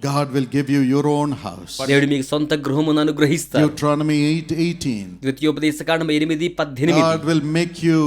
God will give you your own house. దేవుడు మీకు సొంత గృహమును అనుగ్రహిస్తారు Deuteronomy 8 18. ద్వితీయోపదేశకాండం ఎనిమిది పద్దెనిమిది God will make you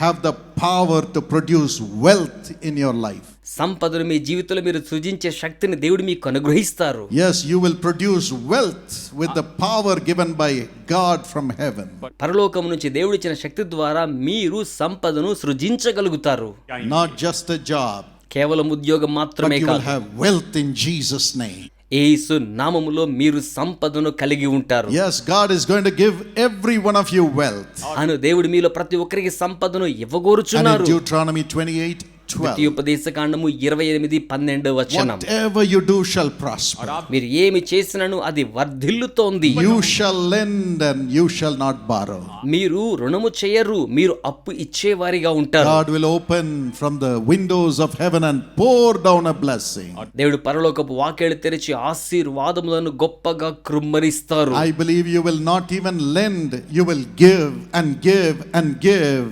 have the power to produce wealth in your life. సంపదను మీ జీవితంలో మీరు సృజించే శక్తిని దేవుడు మీకు అనుగ్రహిస్తారు Yes, you will produce wealth with the power given by God from heaven. పరలోకం నుంచి దేవుడు ఇచ్చిన శక్తి ద్వారా మీరు సంపదను సృజించగలుగుతారు Not just a job, కేవలం ఉద్యోగం but మాత్రమే you will కాదు have wealth in Jesus' name. ఏసు నామములో మీరు సంపదను కలిగి ఉంటారు Yes, God is going to give every one of you wealth. అను దేవుడు మీలో ప్రతి ఒక్కరికి సంపదను And in ఇవ్వగోరుచున్నారు Deuteronomy 28 12. ద్వితీయోపదేశకాండము ఇరవై ఎనిమిది పన్నెండు వచనం Whatever you do shall prosper. మీరు ఏమి చేసినను అది వర్ధిల్లుతోంది You shall lend and you shall not borrow. మీరు రుణము చేయరు మీరు అప్పు ఇచ్చేవారిగా ఉంటారు God will open from the windows of heaven and pour down a blessing. దేవుడు పరలోకపు వాకేళ్ళు తెరిచి ఆశీర్వాదములను గొప్పగా కృమ్మరిస్తారు I believe you will not even lend, you will give and give and give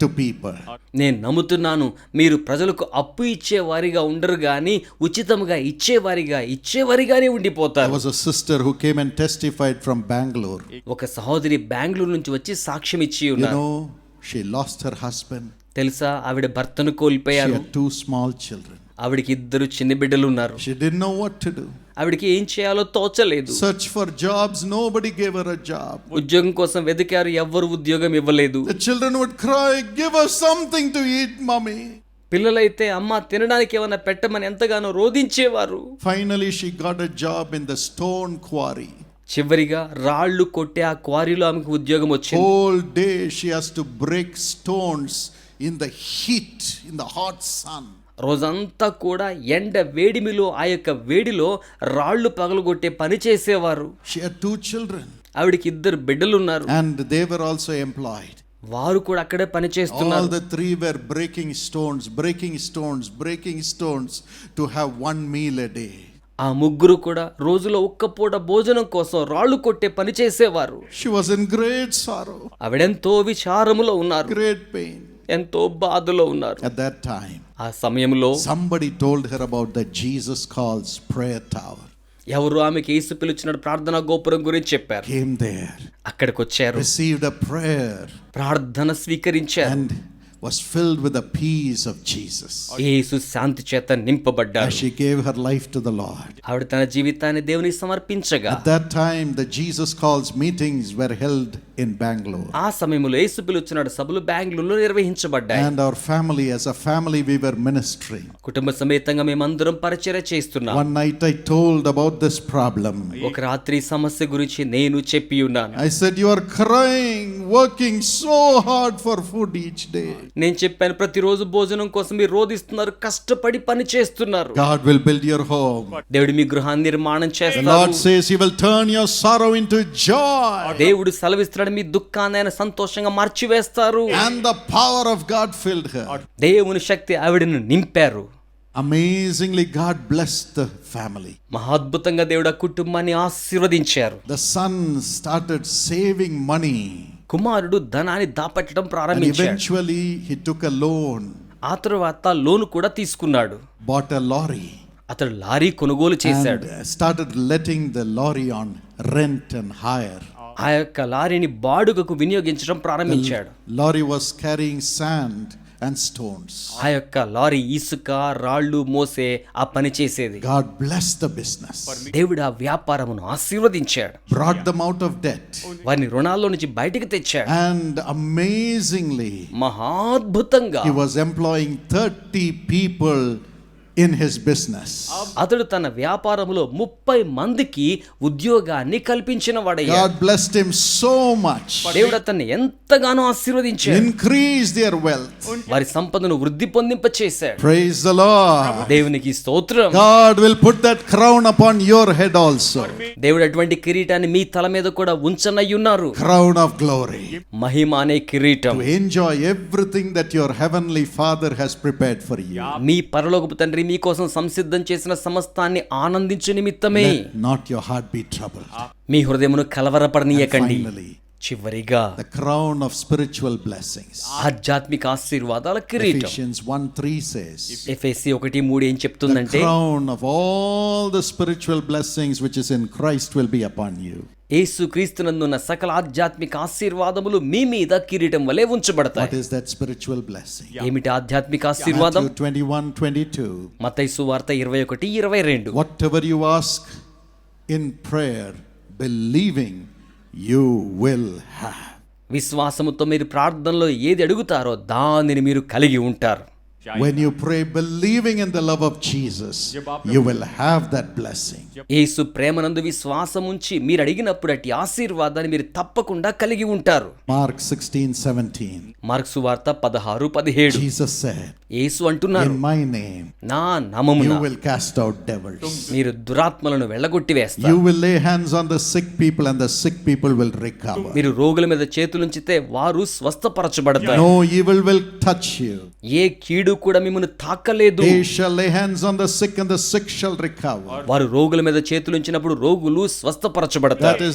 To people నేను నమ్ముతున్నాను మీరు ప్రజలకు అప్పు ఇచ్చే వారిగా ఉండరు కానీ ఉచితంగా ఇచ్చే వారిగా ఇచ్చే వారిగానే ఉండిపోతారు sister who came and testified from Bengaluru ఒక సహోదరి బెంగళూరు నుంచి వచ్చి సాక్ష్యం ఇచ్చి ఉన్నారు. యు లాస్ట్ హర్ హస్బెండ్ తెలుసా? ఆవిడ భర్తను కోల్పోయారు. టూ స్మాల్ చిల్డ్రన్ ఆవిడికి ఇద్దరు చిన్న బిడ్డలు ఉన్నారు. ఆవిడకి ఏం చేయాలో తోచలేదు. Search for jobs nobody give her job ఉద్యోగం కోసం వెదికారు ఎవ్వరు ఉద్యోగం ఇవ్వలేదు. Children would cry give us something to eat mummy పిల్లలైతే అమ్మ తినడానికి ఏమైనా పెట్టమని ఎంతగానో రోధించేవారు. Finally she got a job in the stone quarry చివరిగా రాళ్ళు కొట్టే ఆ క్వారీలో ఆమెకు ఉద్యోగం వచ్చింది. Day she has to break stones in the heat in the hot sun రోజంతా కూడా ఎండ వేడిమిలో ఆ యొక్క వేడిలో రాళ్ళు పగలగొట్టే పని చేసేవారు. ఆవిడకి ఇద్దరు బిడ్డలు ఉన్నారు and they were also employed వారు కూడా అక్కడే పని చేస్తున్నారు. All were breaking stones breaking stones breaking stones to have one meal day ఆ ముగ్గురు కూడా రోజులో ఒక్క పూట భోజనం కోసం రాళ్ళు కొట్టే పని చేసేవారు. షీ వాస్ గ్రేట్ సారో ఆవిడ విచారములో ఉన్నారు. గ్రేట్ పెయిన్ ఎంతో బాధలో ఉన్నారు. అట్ దట్ టైం ఆ సమయంలో somebody told her about the Jesus calls prayer tower ఎవరు ఆమెకి యేసు పిలిచిన ప్రార్థనా గోపురం గురించి చెప్పారు. కేమ్ దేర్ అక్కడికి వచ్చారు ప్రేయర్ ప్రార్థన స్వీకరించారు. was filled with the peace of Jesus. యేసు శాంతి చేత నింపబడ్డారు As she gave her life to the Lord. ఆవిడ తన జీవితాన్ని దేవునికి సమర్పించగా At that time, the Jesus calls meetings were held in Bangalore. ఆ సమయంలో యేసు పిలుచున్నాడు సభలు బెంగళూరులో నిర్వహించబడ్డాయి And our family, as a family, we were ministering. కుటుంబ సమేతంగా మేమందరం పరిచర్య చేస్తున్నాం One night I told about this problem. ఒక రాత్రి సమస్య గురించి నేను చెప్పి ఉన్నాను I said, You are crying, working so hard for food each day. నేను చెప్పాను ప్రతిరోజు భోజనం కోసం మీరు రోధిస్తున్నారు కష్టపడి పని చేస్తున్నారు God will build your home. దేవుడు మీ గృహాన్ని నిర్మాణం The చేస్తారు Lord says He will turn your sorrow into joy. దేవుడు సెలవిస్తున్నాడు మీ దుఃఖాన్ని ఆయన సంతోషంగా మార్చివేస్తారు And the power of God filled her. దేవుని శక్తి ఆవిడను నింపారు Amazingly, God blessed the family. మహాద్భుతంగా దేవుడు ఆ కుటుంబాన్ని ఆశీర్వదించారు The son started saving money. కుమారుడు ధనాన్ని దాపెట్టడం ప్రారంభించాడు. లోన్ ఆ తర్వాత లోన్ కూడా తీసుకున్నాడు. బాట్ లారీ అతడు లారీ కొనుగోలు చేశాడు. Started letting the lorry on rent and hire ఆ యొక్క లారీని బాడుగకు వినియోగించడం ప్రారంభించాడు. Lorry was carrying sand and stones ఆ యొక్క లారీ ఇసుక రాళ్ళు మోసే ఆ పని చేసేది. గాడ్ బ్లెస్ ద బిజినెస్ దేవుడు ఆ వ్యాపారమును ఆశీర్వదించాడు. Brought them out of debt వారిని రుణాల్లో నుంచి బయటికి తెచ్చాడు. And amazingly మహాద్భుతంగా he was employing 30 people in his business. అతడు తన వ్యాపారంలో ముప్పై మందికి ఉద్యోగాన్ని కల్పించిన వాడయ్యా God blessed him so much, దేవుడు అతన్ని ఎంతగానో ఆశీర్వదించాడు increased their wealth. వారి సంపదను వృద్ధి పొందింప చేశాడు Praise the Lord. దేవునికి స్తోత్రం God will put that crown upon your head also. దేవుడు అటువంటి కిరీటాన్ని మీ తల మీద కూడా ఉంచనయ్యున్నారు Crown of glory. మహిమ అనే కిరీటం To enjoy everything that your heavenly Father has prepared for you. మీ పరలోకపు తండ్రి మీకోసం సంసిద్ధం చేసిన సమస్తాన్ని ఆనందించే నిమిత్తమే. Not your heart be troubled మీ హృదయమును కలవరపడనీయకండి. చివరిగా the crown of spiritual blessings ఆధ్యాత్మిక ఆశీర్వాదాల కిరీటం. ఎఫెసి 1 ఏం చెప్తుందంటే the crown of all the spiritual blessings which is in Christ will be upon you యేసు క్రీస్తునందున్న సకల ఆధ్యాత్మిక ఆశీర్వాదములు మీ మీద కిరీటం వలె ఉంచబడతాయి that spiritual blessing? ఏమిటి ఆధ్యాత్మిక ఆశీర్వాదం Matthew 21 22. మతైసు వార్త ఇరవై ఒకటి ఇరవై రెండు Whatever you ask in prayer, believing, you will have. విశ్వాసముతో మీరు ప్రార్థనలో ఏది అడుగుతారో దానిని మీరు కలిగి ఉంటారు When you pray believing in the love of Jesus, you will have that blessing. యేసు ప్రేమనందు విశ్వాసం ఉంచి మీరు అడిగినప్పుడు అట్టి ఆశీర్వాదాన్ని మీరు తప్పకుండా కలిగి ఉంటారు Mark 16 17. మార్క్సు వార్త పదహారు పదిహేడు Jesus said, యేసు అంటున్నారు In my name, నా నామమున you will cast out devils. మీరు దురాత్మలను వెళ్ళగొట్టి వేస్తారు You will lay hands on the sick people, and the sick people will recover. మీరు రోగుల మీద చేతులుంచితే వారు స్వస్థపరచబడతారు No evil will touch you. ఏ కీడు నీడు కూడా మిమ్మల్ని తాకలేదు. వారు రోగుల మీద చేతులు ఉంచినప్పుడు రోగులు స్వస్థపరచబడతాయి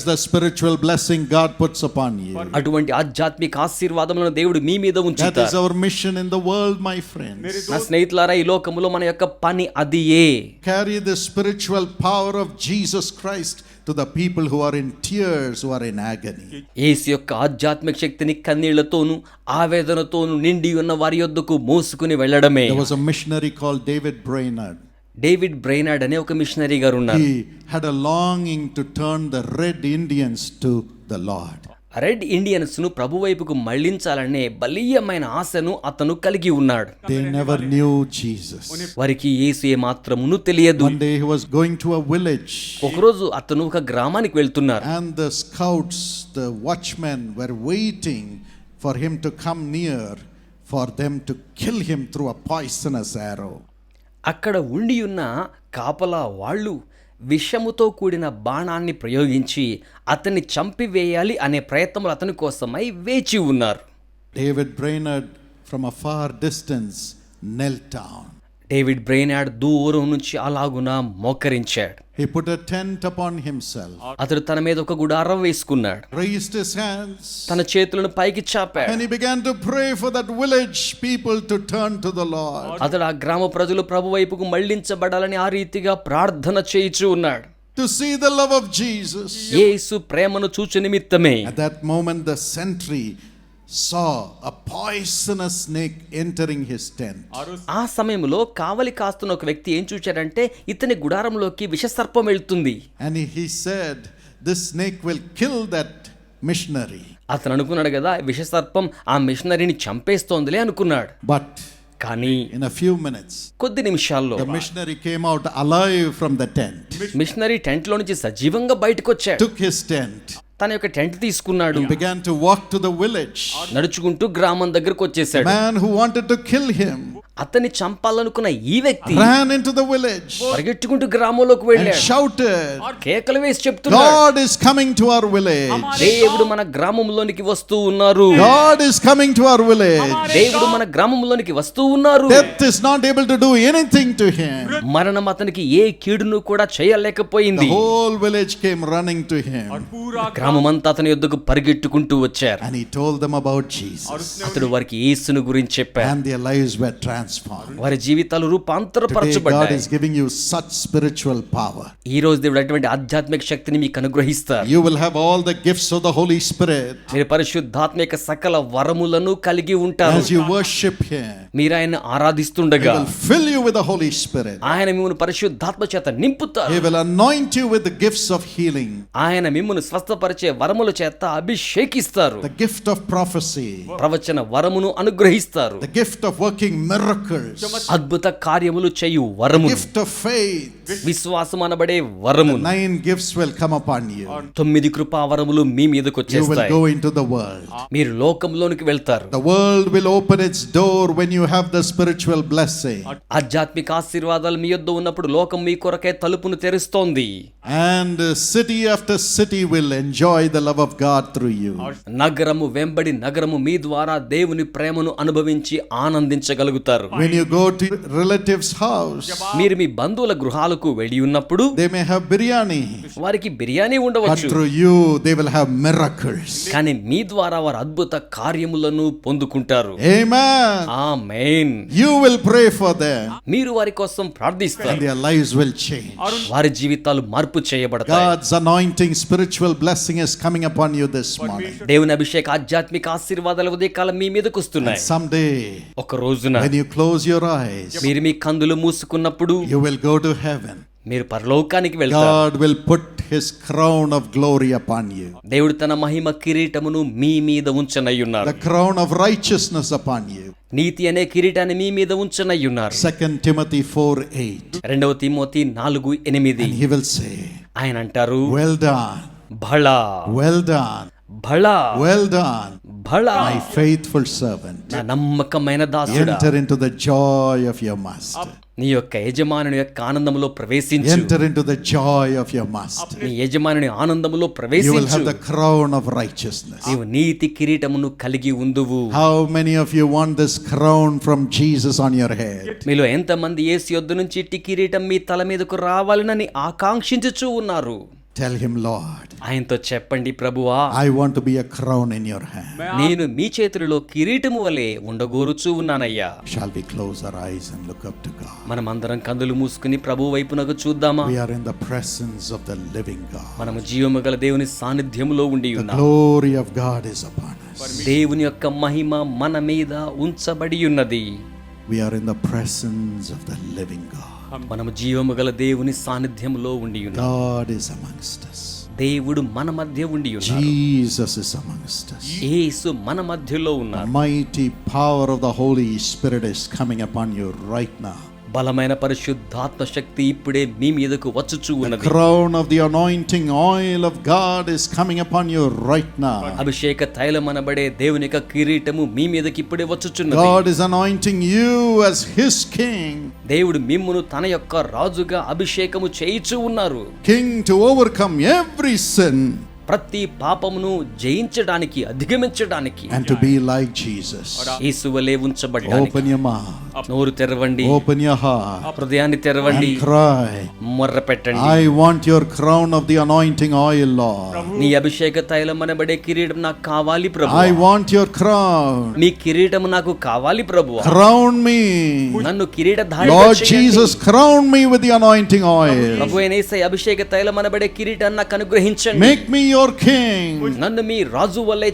అటువంటి ఆధ్యాత్మిక ఆశీర్వాదములను దేవుడు మీ మీద ఉంచుతారు. Mission in world my friend నా ఈ లోకములో మన యొక్క పని అది ఏ carry the spiritual power of Jesus Christ to the people who are in tears, who are in agony. యేసు యొక్క ఆధ్యాత్మిక శక్తిని కన్నీళ్ళతోనూ ఆవేదనతోనూ నిండి ఉన్న వారి యొద్దకు మోసుకుని వెళ్ళడమే There was a missionary called David Brainerd. David Brainerd అనే ఒక మిషనరీ గారు ఉన్నారు He had a longing to turn the red Indians to the Lord. Red ఇండియన్స్ను ప్రభు వైపుకు మళ్ళించాలనే బలీయమైన ఆశను అతను కలిగి ఉన్నాడు. వారికి ఏసే మాత్రమును తెలియదు. ఒకరోజు అతను ఒక గ్రామానికి వెళ్తున్నారు. Scouts the watchmen were waiting for him to come near for them to kill him through a poisonous అక్కడ ఉండి ఉన్న కాపలా వాళ్ళు విషముతో కూడిన బాణాన్ని ప్రయోగించి అతన్ని చంపివేయాలి అనే ప్రయత్నములు అతని కోసమై వేచి ఉన్నారు. David Brainerd from a far distance knelt down David Brainerd దూరం నుంచి అలాగున మోకరించాడు He put a tent upon himself, అతడు తన మీద ఒక గుడారం వేసుకున్నాడు raised his hands, తన చేతులను పైకి చాపాడు and he began to pray for that village people to turn to the Lord. అతడు ఆ గ్రామ ప్రజలు ప్రభు వైపుకు మళ్ళించబడాలని ఆ రీతిగా ప్రార్థన చేయిచూ ఉన్నాడు To see the love of Jesus. యేసు ప్రేమను చూచు నిమిత్తమే At that moment, the sentry saw a poisonous snake entering his tent. ఆ సమయంలో కావలి కాస్తున్న ఒక వ్యక్తి ఏం చూచాడంటే ఇతని గుడారంలోకి విషసర్పం వెళ్తుంది And he- he said, This snake will kill that missionary. అతను అనుకున్నాడు కదా విషసర్పం ఆ మిషనరీని చంపేస్తోందిలే అనుకున్నాడు But కానీ in a few minutes, కొద్ది నిమిషాల్లో the missionary came out alive from the tent, missionary టెంట్లో నుంచి సజీవంగా బయటకు వచ్చాడు took his tent, తన యొక్క టెంట్ తీసుకున్నాడు began to walk to the village. నడుచుకుంటూ గ్రామం దగ్గరకు వచ్చేసాడు Man who wanted to kill him అతన్ని చంపాలనుకున్న ఈ వ్యక్తి ran into the village పరిగెట్టుకుంటూ గ్రామంలోకి and వెళ్ళాడు shouted, కేకలు వేసి చెప్తున్నాడు God is coming to our village. దేవుడు మన గ్రామంలోనికి వస్తూ ఉన్నారు God is coming to our village. దేవుడు మన గ్రామంలోనికి వస్తూ ఉన్నారు Death is not able to do anything to him. మరణం అతనికి ఏ కీడును కూడా చేయలేకపోయింది The whole village came running to him గ్రామమంతా అతని యొద్దకు పరిగెట్టుకుంటూ వచ్చారు and he told them about Jesus. అతడు వారికి యేసును గురించి చెప్పాడు And their lives were transformed. వారి జీవితాలు Today, God రూపాంతరపరచబడ్డాయి is giving you such spiritual power. ఈ రోజు దేవుడు అటువంటి ఆధ్యాత్మిక శక్తిని మీకు అనుగ్రహిస్తారు You will have all the gifts of the Holy Spirit మీరు పరిశుద్ధాత్మిక సకల వరములను కలిగి ఉంటారు as you worship Him. మీరు ఆయన ఆరాధిస్తుండగా fill you with the holy spirit ఆయన మిమ్మల్ని పరిశుద్ధాత్మ చేత నింపుతారు he will anoint you with the gifts of healing ఆయన మిమ్మల్ని స్వస్థపరిచే వరముల చేత అభిషేకిస్తారు. ద గిఫ్ట్ ఆఫ్ ప్రొఫెసీ ప్రవచన వరమును అనుగ్రహిస్తారు. The gift of working miracles అద్భుత కార్యములు చేయు వరము గిఫ్ట్ ఆఫ్ ఫెయిత్ విశ్వాసమనబడే వరము nine gifts will come upon you తొమ్మిది కృపా వరములు మీ మీదకి వచ్చేస్తాయి you will go into the world మీరు లోకంలోనికి వెళ్తారు. The world will open its door when you you have the spiritual blessing ఆధ్యాత్మిక ఆశీర్వాదాలు మీ యొద్ ఉన్నప్పుడు లోకం మీ కొరకే తలుపును తెరుస్తోంది. And city after city will enjoy the love of God through you నగరము వెంబడి నగరము మీ ద్వారా దేవుని ప్రేమను అనుభవించి ఆనందించగలుగుతారు. When you go to relatives house మీరు మీ బంధువుల గృహాలకు వెళ్ళి ఉన్నప్పుడు దే మే హావ్ బిర్యానీ వారికి బిర్యానీ ఉండవచ్చు. Through you they will have miracles కానీ మీ ద్వారా వారు అద్భుత కార్యములను పొందుకుంటారు. ఆమేన్. ఆ మెయిన్ You will pray for them మీరు వారి కోసం ప్రార్థిస్తారు and their lives will change. వారి జీవితాలు మార్పు చేయబడతాయి God's anointing, spiritual blessing is coming upon you this morning. దేవుని అభిషేక ఆధ్యాత్మిక ఆశీర్వాదాల ఉదయకాలం మీ మీదకు వస్తున్నాయి Someday, ఒక రోజున when you close your eyes, మీరు మీ కందులు మూసుకున్నప్పుడు you will go to heaven. మీరు పరలోకానికి వెళ్తారు God will put his crown of glory upon you, దేవుడు తన మహిమ కిరీటమును మీ మీద ఉంచనయ్యున్నారు the crown of righteousness upon you. నీతి అనే కిరీటాన్ని మీ మీద ఉంచనయ్యున్నారు 2 Timothy 4 8. రెండవ తిమోతి నాలుగు ఎనిమిది he will say, ఆయన అంటారు Well done, భళా well done, భళా well done, భళా my faithful servant. నా నమ్మకమైన దాసుడా Enter into the joy of your master. నీ యొక్క యజమానుని యొక్క ఆనందములో ప్రవేశించు. ఎంటర్ ఆఫ్ యువర్ మాస్టర్ నీ యజమానుని ఆనందములో ప్రవేశించు. ద క్రౌన్ ఆఫ్ రైచెస్నెస్ నీవు నీతి కిరీటమును కలిగి ఉండువు how many of you want this crown from Jesus on your head మీలో ఎంత మంది యేసు నుంచి టి మీ తల మీదకు రావాలని ఆకాంక్షించుచు ఉన్నారు? Tell him, Lord, ఆయనతో చెప్పండి ప్రభువా I want to be a crown in your hand. నేను మీ చేతులలో కిరీటము వలె ఉండగోరుచూ ఉన్నానయ్యా Shall we close our eyes and look up to God? మనమందరం కందులు మూసుకుని ప్రభు వైపునకు చూద్దామా We are in the presence of the living God. మనము జీవము గల దేవుని సాన్నిధ్యములో ఉండి The ఉన్నాం glory of God is upon us. దేవుని యొక్క మహిమ మన మీద ఉంచబడి ఉన్నది We are in the presence of the living God. మనము జీవము గల దేవుని సాన్నిధ్యములో ఉండి ఉన్నాం God is amongst us. దేవుడు మన మధ్య ఉండి ఉన్నాడు Jesus is amongst us. యేసు మన మధ్యలో The ఉన్నాడు mighty power of the Holy Spirit is coming upon you right now. బలమైన పరిశుద్ధాత్మ శక్తి ఇప్పుడే మీ మీదకు వచ్చుచు ఉన్నది. Of the anointing oil of God is coming upon you right now అభిషేక తైలం అనబడే దేవుని యొక్క కిరీటము మీ మీదకి ఇప్పుడే వచ్చుచున్నది. God is anointing you as his king దేవుడు మిమ్మును తన యొక్క రాజుగా అభిషేకము చేయించు ఉన్నారు. King to overcome every sin ప్రతి పాపమును జయించడానికి అధిగమించడానికి. And to be like Jesus యేసువలే ఉంచబడ్డానికి. ఓపెన్ నోరు తెరవండి open your heart, హృదయాన్ని తెరవండి cry. మొర్ర పెట్టండి I want your crown of the anointing oil, Lord. నీ అభిషేక తైలం అనబడే కిరీటం నాకు కావాలి ప్రభు I want your crown. మీ కిరీటము నాకు కావాలి ప్రభు Crown me. నన్ను కిరీట Lord Jesus, crown me with the anointing oil. ప్రభు అయిన యేసయ్య అభిషేక తైలం అనబడే కిరీటాన్ని నాకు అనుగ్రహించండి Make me your king. నన్ను మీ రాజు వల్లే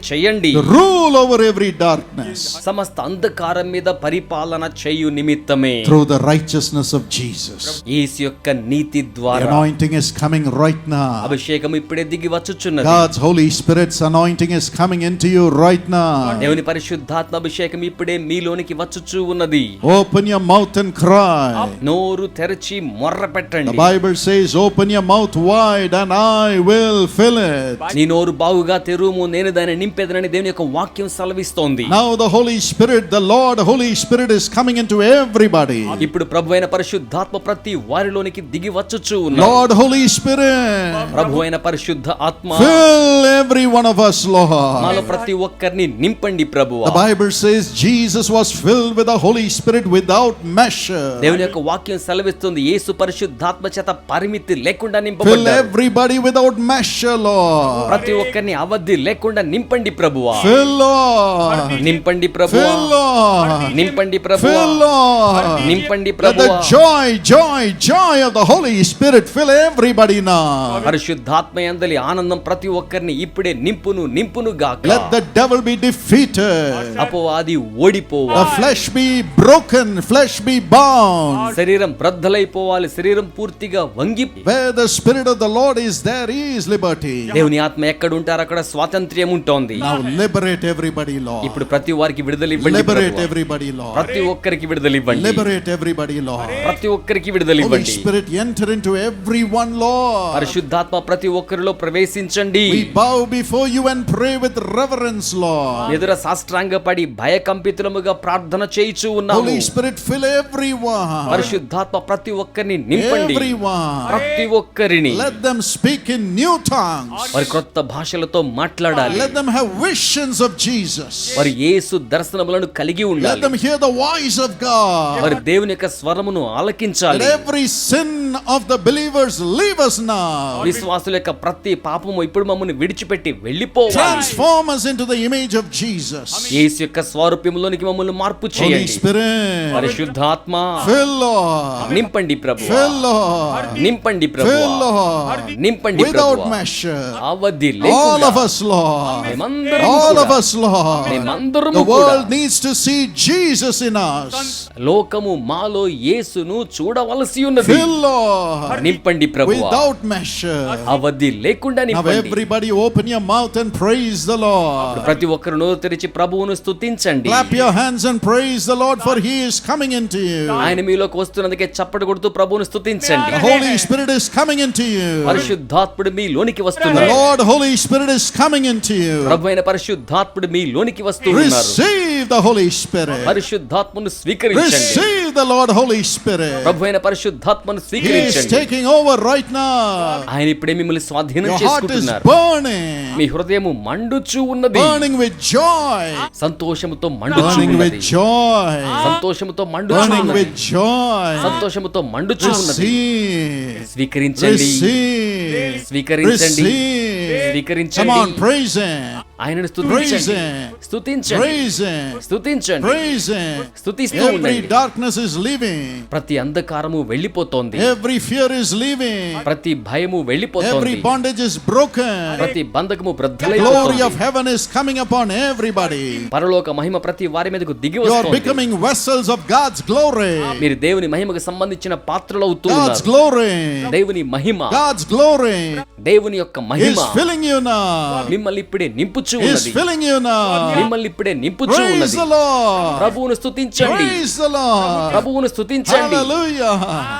To rule over every darkness సమస్త అంధకారం మీద పరిపాలన చేయు నిమిత్తమే through the righteousness of Jesus. యేసు యొక్క నీతి The ద్వారా anointing is coming right now. అభిషేకం ఇప్పుడే దిగి వచ్చుచున్నది God's Holy Spirit's anointing is coming into you right now. దేవుని పరిశుద్ధాత్మ అభిషేకం ఇప్పుడే మీలోనికి వచ్చుచూ ఉన్నది Open your mouth and cry. నోరు తెరచి మొర్ర The పెట్టండి Bible says, Open your mouth wide and I will fill it. నీ నోరు బాగుగా తెరుము నేను దాన్ని నింపేదనని దేవుని యొక్క వాక్యం సెలవిస్తోంది Now the Holy Spirit, the Lord Holy Spirit is coming into everybody. ఇప్పుడు ప్రభు అయిన పరిశుద్ధాత్మ ప్రతి వారిలోనికి దిగి వచ్చుచూ ఉన్నాడు Lord Holy Spirit, ప్రభు అయిన పరిశుద్ధ ఆత్మ fill every one of us, Lord. మాలో ప్రతి ఒక్కరిని నింపండి ప్రభు The Bible says Jesus was filled with the Holy Spirit without measure. దేవుని యొక్క వాక్యం సెలవిస్తుంది యేసు పరిశుద్ధాత్మ చేత పరిమితి లేకుండా Fill నింపబడ్డారు everybody without measure, Lord. ప్రతి ఒక్కరిని అవధి లేకుండా నింపండి ప్రభువా Fill, Lord. నింపండి ప్రభువా Fill, Lord. నింపండి ప్రభువా Fill, Lord. నింపండి Let the ప్రభువా joy, joy, joy of the Holy Spirit fill everybody now. పరిశుద్ధాత్మ యందలి ఆనందం ప్రతి ఒక్కరిని ఇప్పుడే నింపును నింపును గాక Let the devil be defeated. అపవాది ఓడిపోవా The flesh be broken, flesh be bound. శరీరం బ్రద్దలైపోవాలి శరీరం పూర్తిగా వంగి Where the Spirit of the Lord is, there is liberty. దేవుని ఆత్మ ఎక్కడ ఉంటారు అక్కడ స్వాతంత్ర్యం ఉంటోంది Now liberate everybody, Lord. ఇప్పుడు ప్రతి వారికి విడుదల ఇవ్వండి Liberate ప్రభువా. everybody, Lord. ప్రతి ఒక్కరికి ఒక్కరికి విడుదల ఇవ్వండి Liberate everybody, Lord. ప్రతి ఒక్కరికి విడుదల Holy ఇవ్వండి Spirit, enter into everyone, Lord. పరిశుద్ధాత్మ ప్రతి ఒక్కరిలో ప్రవేశించండి We bow before you and pray with reverence, Lord. ఎదుర సాష్టాంగపడి భయకంపితులముగా ప్రార్థన చేయిచూ ఉన్నాము Holy Spirit, fill everyone. పరిశుద్ధాత్మ ప్రతి ఒక్కరిని నింపండి Everyone. ప్రతి ఒక్కరిని Let them speak in new tongues. వారి క్రొత్త భాషలతో మాట్లాడాలి Let them have visions of Jesus. వారి యేసు దర్శనములను కలిగి Let ఉండాలి them hear the voice of God. వారి దేవుని యొక్క స్వరమును Let ఆలకించాలి every sin of the believers leave us now. విశ్వాసుల యొక్క ప్రతి పాపము ఇప్పుడు మమ్మల్ని విడిచిపెట్టి వెళ్ళిపోవాలి Transform us into the image of Jesus. యేసు యొక్క స్వరూపంలోనికి మమ్మల్ని మార్పు Holy చేయండి Spirit, పరిశుద్ధాత్మ fill, Lord. నింపండి ప్రభు Fill, Lord. నింపండి ప్రభు Fill, Lord. నింపండి Without ప్రభు measure. అవధి All లేకుండా of us, Lord. మేమందరము All of కూడా, us, Lord. మేమందరము The కూడా world needs to see Jesus in us. లోకము మాలో యేసును చూడవలసి ఉన్నది. నింపండి ప్రభు. అవధి లేకుండా ఓపెన్ మౌత్ అండ్ ప్రతి ఒక్కరు నోరు తెరిచి ప్రభువును స్తుతించండి. Clap your hands and praise coming into you ఆయన మీలోకి వస్తున్నందుకే చప్పటి కొడుతూ ప్రభువును స్తుతించండి. పరిశుద్ధాత్ముడు మీ లోనికి వస్తున్నాడు లార్డ్ పరిశుద్ధాత్ముడు లోనికి వస్తున్నాడు రిసీవ్ స్వీకరించండి. ప్రభు అయిన పరిశుద్ధాత్మను స్వీకరించండి taking over right now. ఆయన ఇప్పుడే మిమ్మల్ని స్వాధీనం చేసుకుంటున్నారు మీ హృదయము మండుచు ఉన్నది burning with joy, సంతోషముతో మండుచు ఉన్నది joy, సంతోషముతో మండుచు ఉన్నది with joy. సంతోషముతో మండుచు ఉన్నది స్వీకరించండి స్వీకరించండి స్వీకరించండి ప్రతి అంధకారము వెళ్ళిపోతోంది ఎవ్రీ ప్రతి భయము వెళ్ళిపోతుంది కమింగ్ అపాన్ ఎవ్రీబడి పరలోక మహిమ ప్రతి వారి మీదకు దిగి వస్తుంది మీరు దేవుని మహిమకు సంబంధించిన పాత్రలు అవుతున్నారు గాడ్స్ దేవుని మహిమ గాడ్స్ దేవుని యొక్క మహిమ is filling you now. మిమ్మల్ని ఇప్పుడే నింపుచు Is ఉన్నది filling you now. మిమ్మల్ని ఇప్పుడే నింపుచు Praise ఉన్నది the Lord. ప్రభువును స్తుతించండి Praise the Lord. ప్రభువును స్తుతించండి Hallelujah.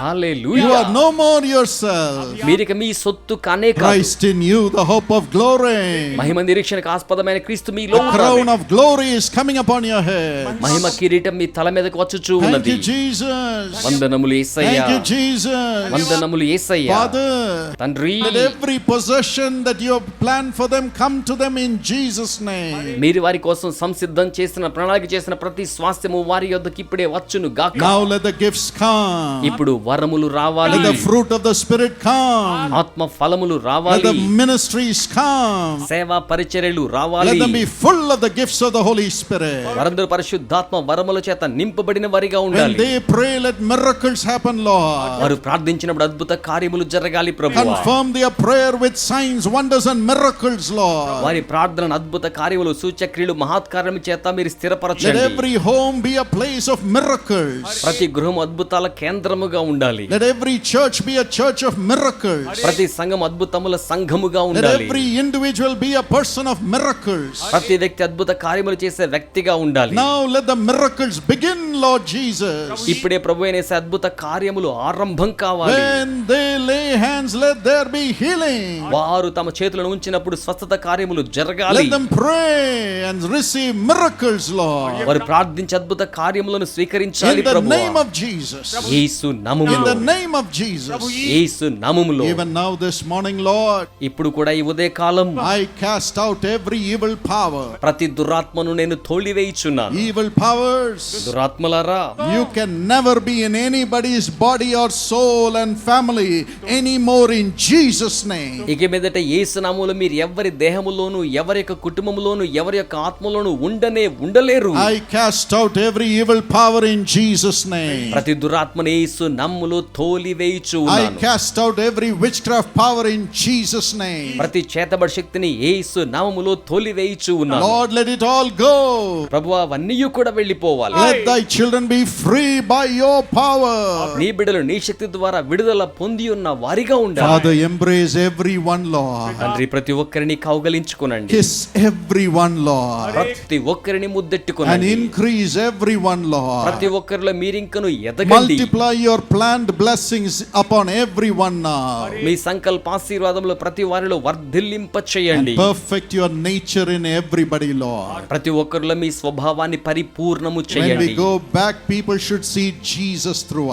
Hallelujah. You are no more yourself. మీరిక మీ సొత్తు కానే కాదు Christ in you, the hope of glory. మహిమ నిరీక్షణకు ఆస్పదమైన క్రీస్తు మీలో The ఉన్నారు. crown of glory is coming upon your head. మహిమ కిరీటం మీ తల మీదకు వచ్చుచూ Thank ఉన్నది you, Jesus. వందనములు ఏసయ్యా Thank you, Jesus. వందనములు ఏసయ్యా Father, తండ్రి possession that you have planned for them come to them in Jesus' name. మీరు వారి కోసం సంసిద్ధం చేసిన ప్రణాళిక చేసిన ప్రతి స్వాస్థ్యము వారి యొద్దకి ఇప్పుడే వచ్చును గాక Now let the gifts come. ఇప్పుడు వరములు రావాలి Let the fruit of the Spirit come. ఆత్మ ఫలములు Let రావాలి the ministries come. సేవా పరిచర్యలు రావాలి Let them be full of the gifts of the Holy Spirit. వారందరూ పరిశుద్ధాత్మ వరముల చేత నింపబడిన వారిగా ఉండాలి they pray, let miracles happen, Lord. వారు ప్రార్థించినప్పుడు అద్భుత కార్యములు జరగాలి ప్రభు Confirm their prayer with signs, wonders, and miracles, Lord. వారి ప్రార్థన అద్భుత కార్యములు సూచక్రియలు మహత్కార్యం చేత మీరు Let స్థిరపరచండి every home be a place of miracles. ప్రతి గృహం అద్భుతాల కేంద్రముగా ఉండాలి Let every church be a church of miracles. ప్రతి సంఘం అద్భుతముల సంఘముగా Let ఉండాలి every individual be a person of miracles. ప్రతి వ్యక్తి అద్భుత కార్యములు చేసే వ్యక్తిగా ఉండాలి Now let the miracles begin, Lord Jesus. ఇప్పుడే ప్రభు అనేసే అద్భుత కార్యములు ఆరంభం కావాలి When they lay hands, let there be healing. వారు తమ చేతులను ఉంచినప్పుడు స్వస్థత కార్యములు జరగాలి. ప్రార్థించి అద్భుత కార్యములను స్వీకరించాలి మార్నింగ్ లార్డ్ ఇప్పుడు కూడా ఈ ఉదయ కాలం I cast out every power ప్రతి దురాత్మను నేను తోలివేయుచున్నాను. Evil powers దురాత్మలారా. You can never be soul and family any more in Jesus ఇక మీదట ఏసునాములు మీరు ఎవరి దేహములోను ఎవరి యొక్క కుటుంబములోను ఎవరి యొక్క ఆత్మలోను ఉండనే ఉండలేరు I cast out every evil power in Jesus' name. ప్రతి దురాత్మను యేసు నమ్ములు తోలివేయిచు I ఉన్నాను cast out every witchcraft power in Jesus' name. ప్రతి చేతబడి శక్తిని యేసు నామములో తోలివేయిచు ఉన్నాను Lord, let it all go. ప్రభు అవన్నీ కూడా వెళ్ళిపోవాలి Let thy children be free by your power. నీ బిడ్డలు నీ శక్తి ద్వారా విడుదల పొంది ఉన్న వారిగా ఉండాలి Father, ప్రతి ఒక్కరిని కౌగలించుకునండి. ఎవ్రీ వన్ లా ప్రతి ఒక్కరిని ముద్దెట్టుకోండి అండ్ ఎవ్రీ వన్ లా ప్రతి ఒక్కరిలో మీరు ఇంకను ఎదగండి మల్టిప్లై ఎవ్రీ వన్ నౌ మీ సంకల్ప ఆశీర్వాదంలో ప్రతి వారిలో వర్ధిల్లింప చేయండి. Perfect your nature in everybody లా ప్రతి ఒక్కరిలో మీ స్వభావాన్ని పరిపూర్ణము చేయండి. Go back people should see Jesus through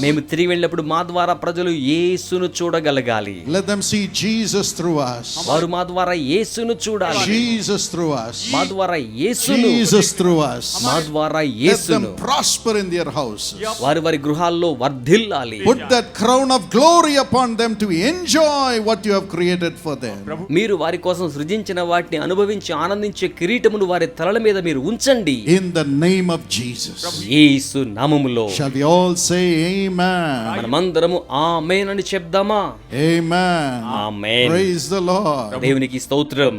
మేము తిరిగి వెళ్ళినప్పుడు మా ద్వారా ప్రజలు యేసును చూడగలగాలి. Let them see Jesus through us. వారు మా ద్వారా యేసును చూడాలి Jesus through us. మా ద్వారా యేసును Jesus through us. మా ద్వారా Let యేసును them prosper in their houses. వారి వారి గృహాల్లో వర్ధిల్లాలి Put that crown of glory upon them to enjoy what you have created for them. మీరు వారి కోసం సృజించిన వాటిని అనుభవించి ఆనందించే కిరీటమును వారి తలల మీద మీరు ఉంచండి In the name of Jesus. యేసు నామములో Shall we all say amen? మనమందరము ఆమేన్ అని చెప్దామా Amen. Amen Praise the Lord. దేవునికి స్తోత్రం